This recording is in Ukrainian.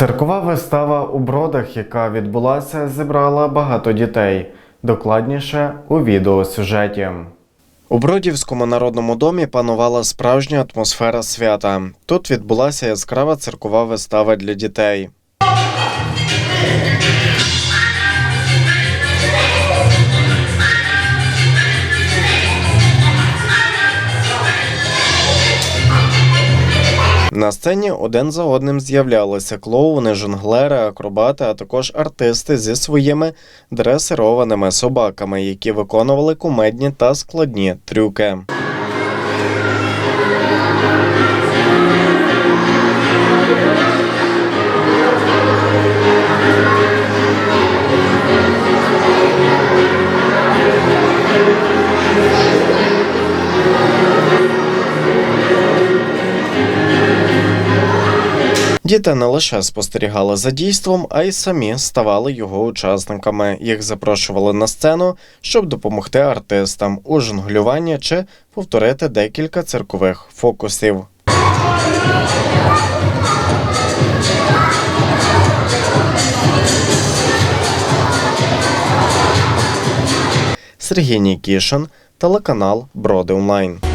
Циркова вистава у бродах, яка відбулася, зібрала багато дітей. Докладніше у відеосюжеті. У Бродівському народному домі панувала справжня атмосфера свята. Тут відбулася яскрава циркова вистава для дітей. На сцені один за одним з'являлися клоуни, жонглери, акробати, а також артисти зі своїми дресированими собаками, які виконували кумедні та складні трюки. Діти не лише спостерігали за дійством, а й самі ставали його учасниками. Їх запрошували на сцену, щоб допомогти артистам у жонглюванні чи повторити декілька циркових фокусів. Сергій Нікішин, телеканал Броди Онлайн.